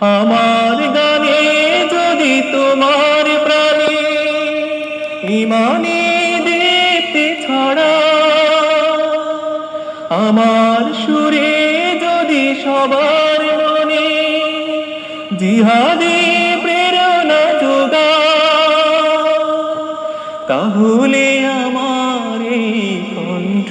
আমার গানে যদি তোমার প্রাণে ইমানে দেখতে ছাড়া, আমার সুরে যদি সবার মনে জিহাদে প্রেরণা যোগা তাহলে আমার কণ্ঠ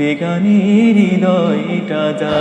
যে গানের হৃদয়টা যা